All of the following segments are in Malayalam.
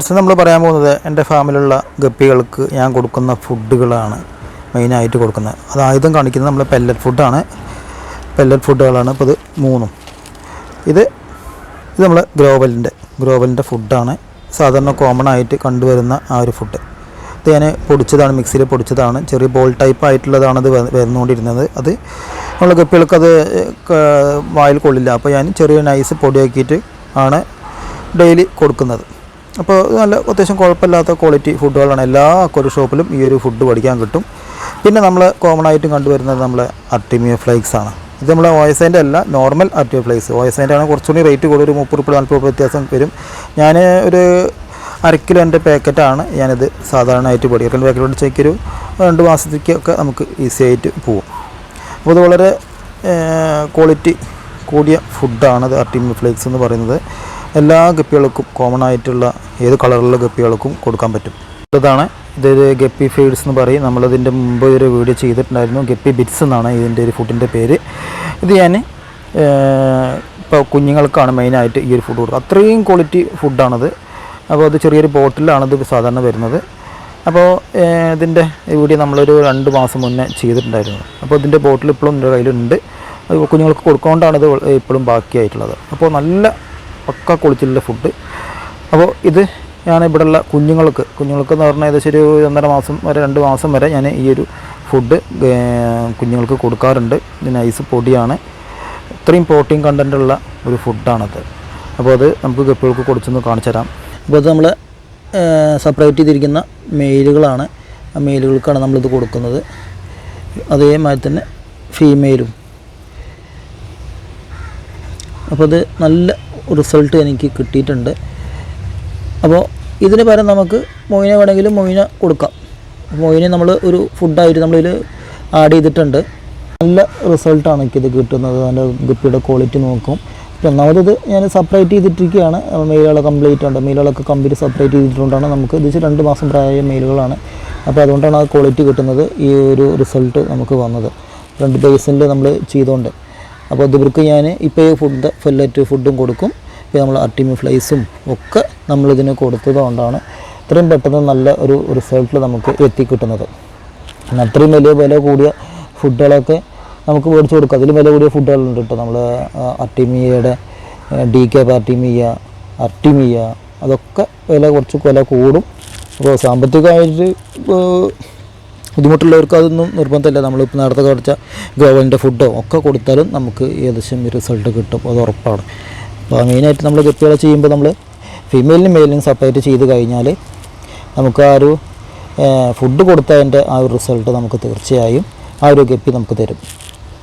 ഫസ്റ്റ് നമ്മൾ പറയാൻ പോകുന്നത് എന്റെ ഫാമിലുള്ള ഗപ്പികൾക്ക് ഞാൻ കൊടുക്കുന്ന ഫുഡുകളാണ് മെയിനായിട്ട് കൊടുക്കുന്നത്. അത് ആയുധം കാണിക്കുന്നത് നമ്മൾ പെല്ലറ്റ് ഫുഡാണ് പെല്ലറ്റ് ഫുഡുകളാണ് അപ്പോൾ ഇത് മൂന്നും. ഇത് ഇത് നമ്മൾ ഗ്രോവലിന്റെ ഗ്രോവലിന്റെ ഫുഡാണ് സാധാരണ കോമൺ ആയിട്ട് കണ്ടുവരുന്ന ആ ഒരു ഫുഡ് ഇത് ഞാൻ പൊടിച്ചതാണ് മിക്സിയിൽ പൊടിച്ചതാണ്. ചെറിയ ബോൾ ടൈപ്പ് ആയിട്ടുള്ളതാണ് ഇത് വരുന്നുകൊണ്ടിരുന്നത് അത് നമ്മൾ ഗപ്പികൾക്ക് അത് വായിൽ കൊള്ളില്ല. അപ്പോൾ ഞാൻ ചെറിയ നൈസ് പൊടിയാക്കിയിട്ട് ആണ് ഡെയിലി കൊടുക്കുന്നത്. അപ്പോൾ നല്ല അത്യാവശ്യം കുഴപ്പമില്ലാത്ത ക്വാളിറ്റി ഫുഡുകളാണ് എല്ലാ അക്വറി ഷോപ്പിലും ഈ ഒരു ഫുഡ് പഠിക്കാൻ കിട്ടും. പിന്നെ നമ്മൾ കോമൺ ആയിട്ടും കണ്ടുവരുന്നത് നമ്മൾ അർട്ടിമിയ ഫ്ലേക്സ് ആണ്. ഇത് നമ്മൾ ഓയസൈന്റെ അല്ല നോർമൽ അർട്ടിമിയ ഫ്ലേക്സ് ഓയസൈന്റെ ആണ് കുറച്ചുകൂടി റേറ്റ് കൂടുതൽ ഒരു മുപ്പത് രൂപ നാൽപ്പത് രൂപ വ്യത്യാസം വരും. ഞാൻ ഒരു അരക്കിലോ കിലോ എന്റെ പാക്കറ്റാണ് ഞാനിത് സാധാരണയായിട്ട് പൊടി രണ്ട് പാക്കറ്റ് ഒരു രണ്ട് മാസത്തേക്കൊക്കെ നമുക്ക് ഈസി ആയിട്ട് പോകും അപ്പോൾ ഇത് വളരെ ക്വാളിറ്റി കൂടിയ ഫുഡാണ് അർട്ടിമിയ അർട്ടിമി ഫ്ലേക്സ് എന്ന് പറയുന്നത്. എല്ലാ ഗപ്പികൾക്കും കോമൺ ആയിട്ടുള്ള ഏത് കളറിലുള്ള ഗപ്പികൾക്കും കൊടുക്കാൻ പറ്റും. ഇതാണ് ഇതൊരു ഗപ്പി ഫീഡ്സ് എന്ന് പറയും. നമ്മളതിന്റെ മുമ്പ് ഒരു വീഡിയോ ചെയ്തിട്ടുണ്ടായിരുന്നു. ഗപ്പി ബിറ്റ്സ് എന്നാണ് ഇതിന്റെ ഒരു ഫുഡിന്റെ പേര്. ഇത് ഞാൻ ഇപ്പോൾ കുഞ്ഞുങ്ങൾക്കാണ് മെയിനായിട്ട് ഈ ഒരു ഫുഡ് കൊടുക്കുക അത്രയും ക്വാളിറ്റി ഫുഡാണത്. അപ്പോൾ അത് ചെറിയൊരു ബോട്ടിലാണത് സാധാരണ വരുന്നത്. അപ്പോൾ ഇതിന്റെ വീഡിയോ നമ്മളൊരു രണ്ട് മാസം മുന്നേ ചെയ്തിട്ടുണ്ടായിരുന്നു. അപ്പോൾ ഇതിന്റെ ബോട്ടിൽ ഇപ്പോഴും എന്റെ കയ്യിലുണ്ട്. കുഞ്ഞുങ്ങൾക്ക് കൊടുക്കൊണ്ടാണ് ഇത് ഇപ്പോഴും ബാക്കിയായിട്ടുള്ളത്. അപ്പോൾ നല്ല പക്ക കുളിച്ചിലുള്ള ഫുഡ്. അപ്പോൾ ഇത് ഞാൻ ഇവിടെയുള്ള കുഞ്ഞുങ്ങൾക്ക്. കുഞ്ഞുങ്ങൾക്ക് എന്ന് പറഞ്ഞാൽ ഏകദേശം ഒരു ഒന്നര മാസം വരെ രണ്ട് മാസം വരെ ഞാൻ ഈ ഒരു ഫുഡ് കുഞ്ഞുങ്ങൾക്ക് കൊടുക്കാറുണ്ട്. ഇതിന് ഐസ് പൊടിയാണ്. ഇത്രയും പ്രോട്ടീൻ കണ്ടന്റുള്ള ഒരു ഫുഡാണത് അപ്പോൾ അത് നമുക്ക് ഗപ്പികൾക്ക് കൊടുത്തൊന്ന് കാണിച്ചു തരാം. അപ്പോൾ അത് നമ്മൾ സെപ്പറേറ്റ് ചെയ്തിരിക്കുന്ന മെയിലുകളാണ് ആ മെയിലുകൾക്കാണ് നമ്മളിത് കൊടുക്കുന്നത്. അതേമാതിരി തന്നെ ഫീമെയിലും അപ്പോൾ അത് നല്ല റിസൾട്ട് എനിക്ക് കിട്ടിയിട്ടുണ്ട്. അപ്പോൾ ഇതിന് പകരം നമുക്ക് മൊയിന വേണമെങ്കിലും മൊയിന കൊടുക്കാം. മൊയിനെ നമ്മൾ ഒരു ഫുഡായിട്ട് നമ്മളിതിൽ ആഡ് ചെയ്തിട്ടുണ്ട്. നല്ല റിസൾട്ടാണ് എനിക്കിത് കിട്ടുന്നത്. അതിന്റെ ഗുപ്പിയുടെ ക്വാളിറ്റി നോക്കും. ഒന്നാമത് ഞാൻ സെപ്പറേറ്റ് ചെയ്തിട്ടിരിക്കുകയാണ്. മെയിലുകൾ കംപ്ലീറ്റ് ഉണ്ട്. മെയിലുകളൊക്കെ കംപ്ലീറ്റ് സെപ്പറേറ്റ് ചെയ്തിട്ടുകൊണ്ടാണ് നമുക്ക് ഇത് രണ്ട് മാസം പ്രായ മെയിലുകളാണ് അപ്പോൾ അതുകൊണ്ടാണ് ആ ക്വാളിറ്റി കിട്ടുന്നത് ഈ ഒരു റിസൾട്ട് നമുക്ക് വന്നത്. രണ്ട് ബേസിനിൽ നമ്മൾ ചെയ്തുകൊണ്ട് അപ്പോൾ ഇവർക്ക് ഞാൻ ഇപ്പോൾ ഫുഡ് ഫെല്ലറ്റ് ഫുഡും കൊടുക്കും. ഇപ്പോൾ നമ്മൾ അർട്ടിമി ഫ്ലൈസും ഒക്കെ നമ്മളിതിന് കൊടുത്തത് കൊണ്ടാണ് ഇത്രയും പെട്ടെന്ന് നല്ല ഒരു റിസൾട്ട് നമുക്ക് എത്തിക്കിട്ടുന്നത്. അത്രയും വലിയ വില കൂടിയ ഫുഡുകളൊക്കെ നമുക്ക് മേടിച്ച് കൊടുക്കാം. അതിലും വില കൂടിയ ഫുഡുകളുണ്ട് കേട്ടോ. നമ്മൾ അർട്ടിമിയയുടെ ഡി കെ പാർട്ടിമിയ അർട്ടിമിയ അതൊക്കെ വില കുറച്ച് വില കൂടും. അപ്പോൾ സാമ്പത്തികമായിട്ട് ബുദ്ധിമുട്ടുള്ളവർക്ക് അതൊന്നും നിർബന്ധമില്ല. നമ്മളിപ്പോൾ നേരത്തെ കുറച്ച ഗവൺമെന്റ് ഫുഡോ ഒക്കെ കൊടുത്താലും നമുക്ക് ഏകദേശം റിസൾട്ട് കിട്ടും. അത് ഉറപ്പാണ്. അപ്പോൾ മെയിനായിട്ട് നമ്മൾ ഗപ്പികളെ ചെയ്യുമ്പോൾ നമ്മൾ ഫീമെയിലിനും മെയിലിനും സെപ്പറേറ്റ് ചെയ്ത് കഴിഞ്ഞാൽ നമുക്ക് ആ ഒരു ഫുഡ് കൊടുത്തതിന്റെ ആ ഒരു റിസൾട്ട് നമുക്ക് തീർച്ചയായും ആ ഒരു ഗപ്പി നമുക്ക് തരും.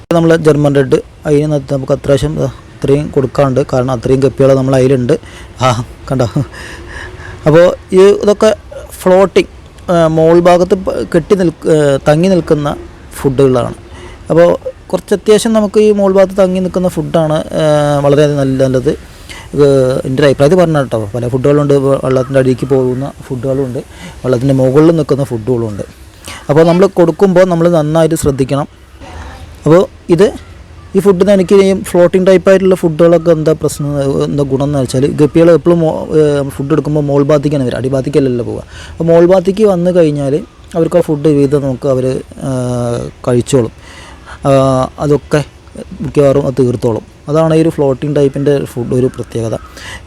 നമ്മൾ ജർമ്മൻ റെഡ് അതിന് നമുക്ക് അത്യാവശ്യം അത്രയും കൊടുക്കാണ്ട് കാരണം അത്രയും ഗപ്പികൾ നമ്മൾ അതിലുണ്ട് ആ കണ്ടോ? അപ്പോൾ ഈ ഇതൊക്കെ ഫ്ലോട്ടിങ് മോൾ ഭാഗത്ത് കെട്ടി നിൽക്ക തങ്ങി നിൽക്കുന്ന ഫുഡുകളാണ് അപ്പോൾ കുറച്ച് അത്യാവശ്യം നമുക്ക് ഈ മോൾ ഭാഗത്ത് തങ്ങി നിൽക്കുന്ന ഫുഡാണ് വളരെ നല്ല നല്ലത്. എന്റെ ഒരു അഭിപ്രായത്തിൽ പറഞ്ഞ കേട്ടോ പല ഫുഡുകളുണ്ട് വെള്ളത്തിന്റെ അടിയിലേക്ക് പോകുന്ന ഫുഡുകളുണ്ട് വെള്ളത്തിന്റെ മുകളിൽ നിൽക്കുന്ന ഫുഡുകളുണ്ട് അപ്പോൾ നമ്മൾ കൊടുക്കുമ്പോൾ നമ്മൾ നന്നായിട്ട് ശ്രദ്ധിക്കണം. അപ്പോൾ ഇത് ഈ ഫുഡ് എനിക്ക് ഫ്ലോട്ടിംഗ് ടൈപ്പ് ആയിട്ടുള്ള ഫുഡുകളൊക്കെ എന്താ പ്രശ്നം എന്താ ഗുണം എന്ന് വെച്ചാൽ ഗപ്പികൾ എപ്പോഴും ഫുഡ് എടുക്കുമ്പോൾ മോൾ ഭാഗത്തേക്കാണ് വരിക അടിഭാഗത്തേക്കല്ലല്ലോ പോവുക. അപ്പോൾ മോൾ ഭാഗത്തേക്ക് വന്നു കഴിഞ്ഞാൽ അവർക്ക് ആ ഫുഡ് വീതം നമുക്ക് അവർ കഴിച്ചോളും. അതൊക്കെ മിക്കവാറും അത് തീർത്തോളും. അതാണ് ഈ ഒരു ഫ്ലോട്ടിംഗ് ടൈപ്പിന്റെ ഫുഡ് ഒരു പ്രത്യേകത.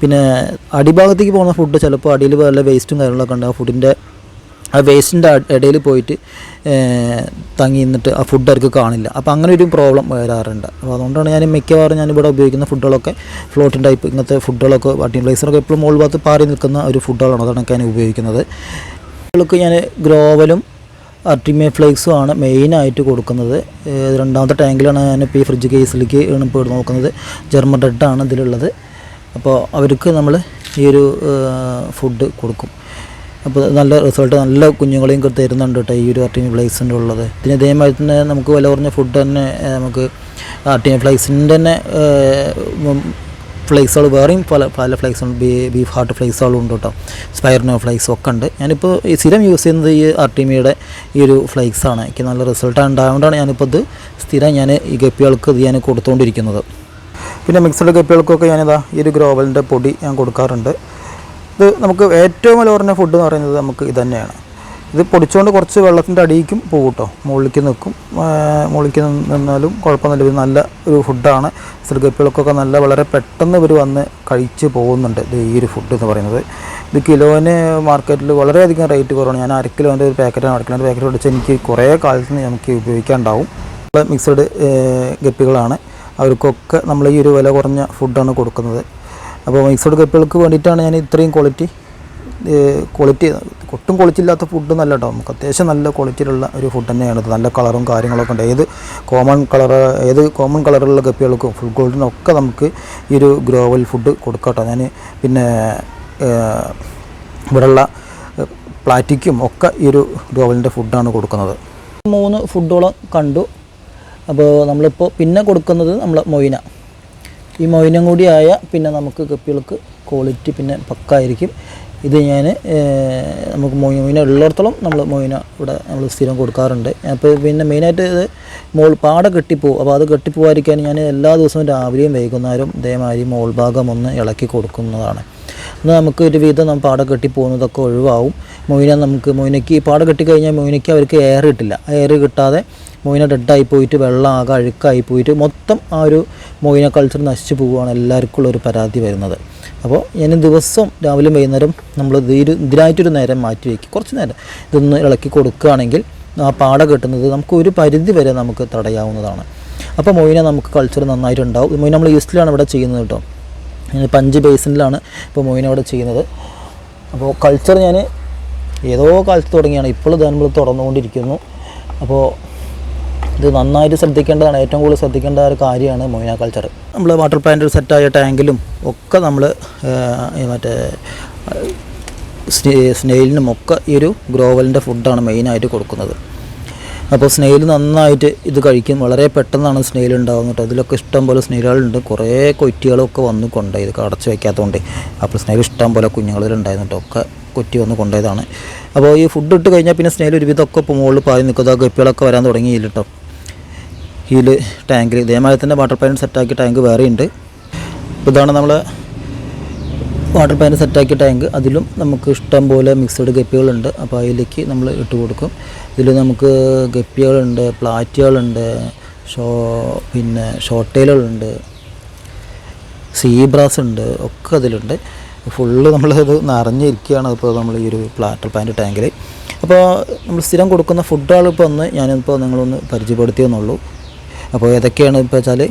പിന്നെ അടിഭാഗത്തേക്ക് പോകുന്ന ഫുഡ് ചിലപ്പോൾ അടിയിൽ വല്ല വേസ്റ്റും കാര്യങ്ങളൊക്കെ ഉണ്ട്. ആ ഫുഡിന്റെ ആ വേസ്റ്റിന്റെ ഇടയിൽ പോയിട്ട് തങ്ങി നിന്നിട്ട് ആ ഫുഡ് അവർക്ക് കാണില്ല. അപ്പോൾ അങ്ങനെ ഒരു പ്രോബ്ലം വരാറുണ്ട്. അപ്പോൾ അതുകൊണ്ടാണ് ഞാൻ മിക്കവാറും ഞാൻ ഉപയോഗിക്കുന്ന ഫുഡുകളൊക്കെ ഫ്ലോട്ടിംഗ് ടൈപ്പ് ഇങ്ങനത്തെ ഫുഡുകളൊക്കെ വട്ടിംഗ് എപ്പോഴും മുകൾ ഭാഗത്ത് പാറി നിൽക്കുന്ന ഒരു ഫുഡുകളാണ് അതാണ് ഞാൻ ഉപയോഗിക്കുന്നത്. ഞാൻ ഗ്രോവലും അർട്ടിമേ ഫ്ലേക്സും ആണ് മെയിനായിട്ട് കൊടുക്കുന്നത് രണ്ടാമത്തെ ടാങ്കിലാണ് ഞാനിപ്പോൾ ഈ ഫ്രിഡ്ജ് കേസിലേക്ക് ഇപ്പോൾ ഇവിടെ നോക്കുന്നത്. ജർമ്മൻ റെഡാണ് ഇതിലുള്ളത്. അപ്പോൾ അവർക്ക് നമ്മൾ ഈ ഒരു ഫുഡ് കൊടുക്കും. അപ്പോൾ നല്ല റിസൾട്ട് നല്ല കുഞ്ഞുങ്ങളെയും തരുന്നുണ്ട് കേട്ടോ ഈ ഒരു അർട്ടിമേ ഫ്ലേക്സിന്റെ ഉള്ളത്. പിന്നെ ഇതേമാതിരി തന്നെ നമുക്ക് വില കുറഞ്ഞ ഫുഡ് തന്നെ നമുക്ക് അർട്ടിമി ഫ്ലേക്സിന്റെ തന്നെ ഫ്ലേക്സുകൾ വേറെയും പല പല ഫ്ലേക്സുകൾ ബീ ബീഫ് ഹാർട്ട് ഫ്ലേക്സുകളും ഉണ്ട് കേട്ടോ. സ്പൈറിനോ ഫ്ലേക്സും ഒക്കെ ഉണ്ട് ഞാനിപ്പോൾ ഈ സ്ഥിരം യൂസ് ചെയ്യുന്നത് ഈ ആർട്ടിമിയുടെ ഈ ഒരു ഫ്ലേക്സാണ് എനിക്ക് നല്ല റിസൾട്ട് ഉണ്ടായതുകൊണ്ടാണ് ഞാനിപ്പോൾ ഇത് സ്ഥിരം ഞാൻ ഈ ഗപ്പികൾക്ക് ഇത് ഞാൻ കൊടുത്തുകൊണ്ടിരിക്കുന്നത് പിന്നെ മിക്സഡ് ഗപ്പികൾക്കൊക്കെ ഞാനിതാ ഈ ഒരു ഗ്രോവലിന്റെ പൊടി ഞാൻ കൊടുക്കാറുണ്ട്. ഇത് നമുക്ക് ഏറ്റവും വില കുറഞ്ഞ ഫുഡ് എന്ന് പറയുന്നത് നമുക്ക് ഇത് തന്നെയാണ്. ഇത് പൊടിച്ചുകൊണ്ട് കുറച്ച് വെള്ളത്തിന്റെ അടിയിക്കും പോകും കേട്ടോ മുകളിലേക്ക് നിൽക്കും. മുകളിലേക്ക് നിന്നാലും കുഴപ്പമൊന്നുമില്ല. ഇത് നല്ല ഒരു ഫുഡാണ്. സിർഗപ്പികൾക്കൊക്കെ നല്ല വളരെ പെട്ടെന്ന് ഇവർ വന്ന് കഴിച്ച് പോകുന്നുണ്ട്. ഇത് ഈ ഒരു ഫുഡ് എന്ന് പറയുന്നത്. ഇത് കിലോന് മാർക്കറ്റിൽ വളരെയധികം റേറ്റ് കുറവാണ്. ഞാൻ അര കിലോന്റെ ഒരു പാക്കറ്റാണ് അര കിലോന്റെ പാക്കറ്റ് മേടിച്ച് എനിക്ക് കുറേ കാലത്ത് നമുക്ക് ഉപയോഗിക്കാനുണ്ടാവും. മിക്സഡ് ഗപ്പികളാണ്. അവർക്കൊക്കെ നമ്മൾ ഈ ഒരു വില കുറഞ്ഞ ഫുഡാണ് കൊടുക്കുന്നത്. അപ്പോൾ മിക്സഡ് ഗപ്പികൾക്ക് വേണ്ടിയിട്ടാണ് ഞാൻ ഇത്രയും ക്വാളിറ്റി ക്വാളിറ്റി ഒട്ടും ക്വാളിറ്റി ഇല്ലാത്ത ഫുഡ് നല്ല കേട്ടോ നമുക്ക് അത്യാവശ്യം നല്ല ക്വാളിറ്റിയിലുള്ള ഒരു ഫുഡ് തന്നെയാണ്. നല്ല കളറും കാര്യങ്ങളൊക്കെ ഉണ്ട്. ഏത് കോമൺ കളർ ഏത് കോമൺ കളറുള്ള ഗപ്പികൾക്കും ഫുൾ ഗോൾഡിനൊക്കെ നമുക്ക് ഈ ഒരു ഗ്രോവൽ ഫുഡ് കൊടുക്കാം കേട്ടോ ഞാൻ പിന്നെ ഇവിടെയുള്ള പ്ലാറ്റിക്കും ഒക്കെ ഈ ഒരു ഗ്രോവലിന്റെ ഫുഡാണ് കൊടുക്കുന്നത്. മൂന്ന് ഫുഡോളം കണ്ടു. അപ്പോൾ നമ്മളിപ്പോൾ പിന്നെ കൊടുക്കുന്നത് നമ്മൾ മൊയിന. ഈ മൊയിനും കൂടി ആയ പിന്നെ നമുക്ക് കപ്പികൾക്ക് ക്വാളിറ്റി പിന്നെ പക്കായിരിക്കും. ഇത് ഞാൻ നമുക്ക് മൊയിന മൊയിന ഉള്ളിടത്തോളം നമ്മൾ മൊയിന ഇവിടെ നമ്മൾ സ്ഥിരം കൊടുക്കാറുണ്ട്. അപ്പോൾ പിന്നെ മെയിനായിട്ട് ഇത് മോൾ പാട കെട്ടിപ്പോവും അപ്പോൾ അത് കെട്ടിപ്പോവാതിരിക്കാൻ ഞാൻ എല്ലാ ദിവസവും രാവിലെയും വൈകുന്നേരം ഇതേമാതിരി മോൾ ഭാഗം ഒന്ന് ഇളക്കി കൊടുക്കുന്നതാണ്. അത് നമുക്ക് ഒരു വിധം നമ്മൾ പാട കെട്ടി പോകുന്നതൊക്കെ ഒഴിവാവും. മൊയിന നമുക്ക് മൊയിനയ്ക്ക് പാടെ പാട കെട്ടി കഴിഞ്ഞാൽ മൊയിനയ്ക്ക് അവർക്ക് എയർ കിട്ടില്ല. എയർ കിട്ടാതെ മൊയിന ഡെഡായി പോയിട്ട് വെള്ളം ആകെ അഴുക്കായി പോയിട്ട് മൊത്തം ആ ഒരു മൊയിന കൾച്ചർ നശിച്ചു പോവുകയാണ് എല്ലാവർക്കും ഉള്ള ഒരു പരാതി വരുന്നത്. അപ്പോൾ ഞാൻ ദിവസവും രാവിലെ വൈകുന്നേരം നമ്മൾ ഇതിരു ഇതിനായിട്ടൊരു നേരം മാറ്റി വയ്ക്കും കുറച്ച് നേരം ഇതൊന്ന് ഇളക്കി കൊടുക്കുകയാണെങ്കിൽ ആ പാട കെട്ടുന്നത് നമുക്ക് ഒരു പരിധി വരെ നമുക്ക് തടയാവുന്നതാണ്. അപ്പോൾ മൊയിന നമുക്ക് കൾച്ചർ നന്നായിട്ടുണ്ടാവും. മൊയിന നമ്മൾ ഈസ്റ്റിലാണ് ഇവിടെ ചെയ്യുന്നത് കേട്ടോ. പഞ്ച് ബേസിനിലാണ് ഇപ്പോൾ മൊയിന ഇവിടെ ചെയ്യുന്നത്. അപ്പോൾ കൾച്ചർ ഞാൻ ഏതോ കാലത്ത് തുടങ്ങിയാണ്. ഇപ്പോൾ ഇത് നമ്മൾ തുറന്നുകൊണ്ടിരിക്കുന്നു അപ്പോൾ ഇത് നന്നായിട്ട് ശ്രദ്ധിക്കേണ്ടതാണ്. ഏറ്റവും കൂടുതൽ ശ്രദ്ധിക്കേണ്ട ഒരു കാര്യമാണ് മൊയിന കൾച്ചർ നമ്മൾ വാട്ടർ പ്ലാന്റ് സെറ്റായ ടാങ്കിലും ഒക്കെ നമ്മൾ മറ്റേ സ്നേ- സ്നെയിലിനും ഒക്കെ ഈ ഒരു ഗ്രോവലിന്റെ ഫുഡാണ് മെയിനായിട്ട് കൊടുക്കുന്നത്. അപ്പോൾ സ്നെയിൽ നന്നായിട്ട് ഇത് കഴിക്കും. വളരെ പെട്ടെന്നാണ് സ്നെയിൽ ഉണ്ടാകുന്നത് കേട്ടോ. ഇതിലൊക്കെ ഇഷ്ടം പോലെ സ്നെയിലുകളുണ്ട് കുറേ കൊറ്റികളൊക്കെ വന്ന് കൊണ്ടുപോയി. ഇത് അടച്ചു വയ്ക്കാത്തതുകൊണ്ട് അപ്പോൾ സ്നെയിൽ ഇഷ്ടം പോലെ കുഞ്ഞുങ്ങളിലുണ്ടായിരുന്നു. ഒക്കെ കൊറ്റി വന്ന് കൊണ്ടുപോയതാണ്. അപ്പോൾ ഈ ഫുഡ് ഇട്ട് കഴിഞ്ഞാൽ പിന്നെ സ്നെയിൽ ഒരുവിധമൊക്കെ ഇപ്പോൾ മുകളിൽ പാതി നിൽക്കുക ഗപ്പികളൊക്കെ വരാൻ തുടങ്ങിയില്ല കേട്ടോ. ഹീൽ ടാങ്കിൽ ഇതേമാതിരി തന്നെ വാട്ടർ പൈൻ സെറ്റാക്കിയ ടാങ്ക് വേറെയുണ്ട് ഇതാണ് നമ്മൾ വാട്ടർ പൈൻ സെറ്റാക്കിയ ടാങ്ക്. അതിലും നമുക്ക് ഇഷ്ടം പോലെ മിക്സഡ് ഗപ്പികളുണ്ട്. അപ്പോൾ അതിലേക്ക് നമ്മൾ ഇട്ട് കൊടുക്കും. ഇതിൽ നമുക്ക് ഗപ്പികളുണ്ട് പ്ലാറ്റുകളുണ്ട് ഷോ പിന്നെ ഷോട്ടയിലുകളുണ്ട് സീബ്രാസ് ഉണ്ട് ഒക്കെ അതിലുണ്ട്. ഫുള്ള് നമ്മളത് നിറഞ്ഞിരിക്കുകയാണ് ഇപ്പോൾ നമ്മൾ ഈ ഒരു പ്ലാറ്റർ പാന്റ് ടാങ്കിൽ അപ്പോൾ നമ്മൾ സ്ഥിരം കൊടുക്കുന്ന ഫുഡുകൾ ഇപ്പോൾ ഒന്ന് ഞാനിപ്പോൾ നിങ്ങളൊന്ന് പരിചയപ്പെടുത്തിയെന്നുള്ളൂ. അപ്പോൾ ഏതൊക്കെയാണ് ഇപ്പോൾ വെച്ചാൽ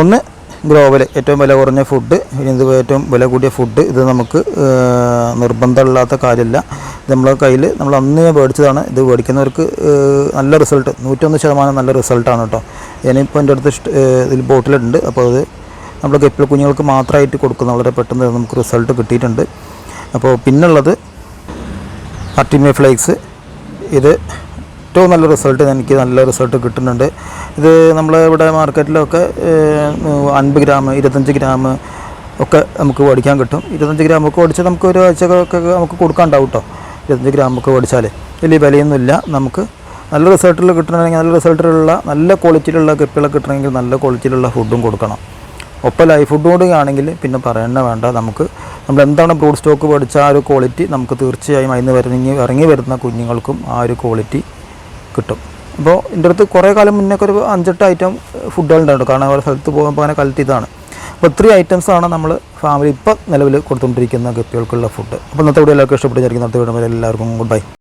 ഒന്ന് ഗ്ലോബൽ ഏറ്റവും വില കുറഞ്ഞ ഫുഡ് ഇനി ഇത് ഏറ്റവും വില കൂടിയ ഫുഡ് ഇത് നമുക്ക് നിർബന്ധമില്ലാത്ത കാര്യമില്ല. നമ്മളെ കയ്യിൽ നമ്മൾ അന്ന് മേടിച്ചതാണ്. ഇത് മേടിക്കുന്നവർക്ക് നല്ല റിസൾട്ട് നൂറ്റൊന്ന് ശതമാനം നല്ല റിസൾട്ടാണ് കേട്ടോ. ഞാനിപ്പോൾ എന്റെ അടുത്ത് ഇതിൽ ബോട്ടിലുണ്ട്. അപ്പോൾ അത് നമ്മൾ ഗപ്പിൾ കുഞ്ഞുങ്ങൾക്ക് മാത്രമായിട്ട് കൊടുക്കുന്ന. വളരെ പെട്ടെന്ന് നമുക്ക് റിസൾട്ട് കിട്ടിയിട്ടുണ്ട്. അപ്പോൾ പിന്നുള്ളത് അർട്ടിമേ ഫ്ലേക്സ് ഇത് ഏറ്റവും നല്ല റിസൾട്ട് എനിക്ക് നല്ല റിസൾട്ട് കിട്ടുന്നുണ്ട്. ഇത് നമ്മൾ ഇവിടെ മാർക്കറ്റിലൊക്കെ അൻപത് ഗ്രാം ഇരുപത്തഞ്ച് ഗ്രാം ഒക്കെ നമുക്ക് മേടിക്കാൻ കിട്ടും. ഇരുപത്തഞ്ച് ഗ്രാം ഒക്കെ ഓടിച്ചാൽ നമുക്ക് ഒരു ആഴ്ചയൊക്കെ നമുക്ക് കൊടുക്കാണ്ടാവും കേട്ടോ ഇരുപത്തഞ്ച് ഗ്രാം ഒക്കെ ഓടിച്ചാൽ വലിയ വിലയൊന്നുമില്ല നമുക്ക്. നല്ല റിസൾട്ടിൽ കിട്ടണമെങ്കിൽ നല്ല റിസൾട്ടിലുള്ള നല്ല ക്വാളിറ്റിയിലുള്ള ഗപ്പികളെ കിട്ടണമെങ്കിൽ നല്ല ക്വാളിറ്റിയിലുള്ള ഫുഡും കൊടുക്കണം. ഒപ്പം ലൈഫ് ഫുഡ് കൂടി ആണെങ്കിൽ പിന്നെ പറയണ വേണ്ട. നമുക്ക് നമ്മൾ എന്താണ് ബ്രൂഡ് സ്റ്റോക്ക് പഠിച്ച ആ ഒരു ക്വാളിറ്റി നമുക്ക് തീർച്ചയായും അതിന് വരുന്ന ഇറങ്ങി വരുന്ന കുഞ്ഞുങ്ങൾക്കും ആ ഒരു ക്വാളിറ്റി കിട്ടും. അപ്പോൾ എന്റെ അടുത്ത് കുറേ കാലം മുന്നേ ഒരു അഞ്ചെട്ട് ഐറ്റം ഫുഡുകളുണ്ടായിരുന്നു കാരണം അവരുടെ സ്ഥലത്ത് പോകുമ്പോൾ അങ്ങനെ കലത്ത് ഇതാണ്. അപ്പോൾ ഇത്രയും ഐറ്റംസാണ് നമ്മൾ ഫാമിലി ഇപ്പോൾ നിലവിൽ കൊടുത്തുകൊണ്ടിരിക്കുന്ന ഗപ്പികൾക്കുള്ള ഫുഡ് അപ്പോൾ ഇന്നത്തെ വീഡിയോ എല്ലാവർക്കും ഇഷ്ടപ്പെട്ട് വിചാരിക്കുന്നു. അടുത്ത വീഡിയോ എല്ലാവർക്കും ഗുഡ് ബൈ